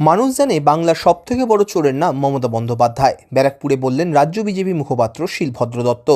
মানুষ জানে বাংলার সবথেকে বড় চোরের নাম মমতা বন্দ্যোপাধ্যায়। ব্যারাকপুরে বললেন রাজ্য বিজেপি মুখপাত্র শিলভদ্র দত্ত।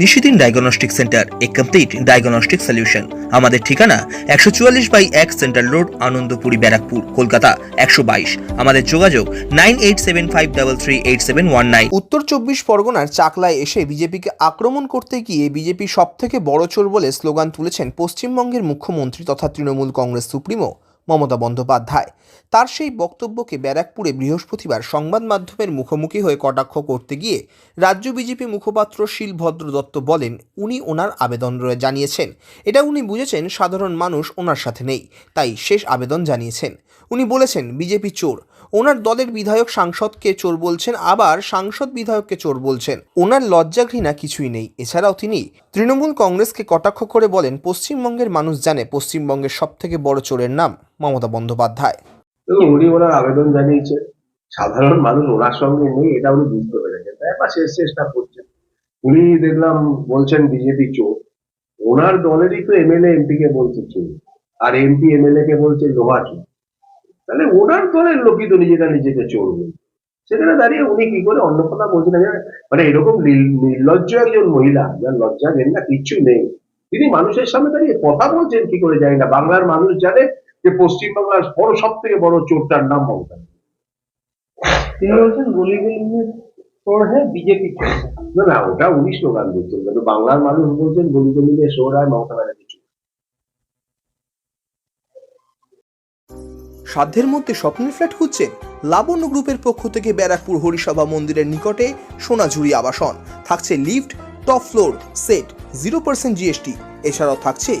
নিশিদিন ডায়াগনস্টিক সেন্টার এ কমপ্লিট ডায়াগনস্টিক সলিউশন। আমাদের ঠিকানা একশো চুয়াল্লিশ বাই এক সেন্ট্রাল রোড আনন্দপুরি ব্যারাকপুর কলকাতা একশো বাইশ। আমাদের যোগাযোগ nine eight seven five double three eight seven one nine. উত্তর চব্বিশ পরগনার চাকলায় এসে বিজেপিকে আক্রমণ করতে গিয়ে বিজেপি সবথেকে বড় চোর বলে স্লোগান তুলেছেন পশ্চিমবঙ্গের মুখ্যমন্ত্রী তথা তৃণমূল কংগ্রেস সুপ্রিমো। মমতা বন্দ্যোপাধ্যায়। তার সেই বক্তব্যকে ব্যারাকপুরে বৃহস্পতিবার সংবাদ মাধ্যমের মুখোমুখি হয়ে কটাক্ষ করতে গিয়ে রাজ্য বিজেপি মুখপাত্র শিলভদ্র দত্ত বলেন, উনি ওনার আবেদন জানিয়েছেন। এটা উনি বুঝেছেন, সাধারণ মানুষ ওনার সাথে নেই। তাই শেষ আবেদন জানিয়েছেন। উনি বলেছেন, বিজেপি চোর। ওনার দলের বিধায়ক সাংসদকে চোর বলছেন, আবার সাংসদ বিধায়ককে চোর বলছেন। ওনার লজ্জা ঘৃণা কিছুই নেই। এছাড়াও তিনি তৃণমূল কংগ্রেসকে কটাক্ষ করে বলেন, পশ্চিমবঙ্গের মানুষ জানে পশ্চিমবঙ্গের সবথেকে বড় চোরের নাম। মমতা বন্দ্যোপাধ্যায়। উনি ওনার আবেদন জানিয়েছেন সাধারণ মানুষ ওনার সঙ্গে নেই, এটা উনি বুঝতে পেরেছেন। তাই শেষ চেষ্টা করছেন। উনি দেখলাম বলছেন বিজেপি চোর। ওনার দলেরই তো এমএলএ এমপি কে বলছে চোর। আর এমপি এমএলএ কে বলছে লোহা তাহলে ওনার দলের লোকই তো নিজেরা নিজেকে চোর সেখানে দাঁড়িয়ে উনি কি করে অন্য কথা বলছেন? মানে এরকম নির- নির্লজ্জ একজন মহিলা, যার লজ্জা না, কিচ্ছু নেই। তিনি মানুষের সামনে দাঁড়িয়ে কথা বলছেন, কি করে জানি না। বাংলার মানুষ জানে যে পশ্চিমবাংলার বড় সব থেকে বড় চোরটার নাম মমতা তিনি বলছেন বিজেপি না ওটা উনি স্লোগান দিচ্ছেন কিন্তু বাংলার মানুষ বলছেন গলি গলি আর মমতা ব্যানার্জি সাধ্যের মধ্যে স্বপ্নের ফ্ল্যাট খুঁজছেন লাবণ্য গ্রুপের পক্ষ থেকে ব্যারাকপুর হরিসভা মন্দিরের নিকটে সোনাঝুরি আবাসন। থাকছে lift top floor set zero percent GST এছাড়াও থাকছে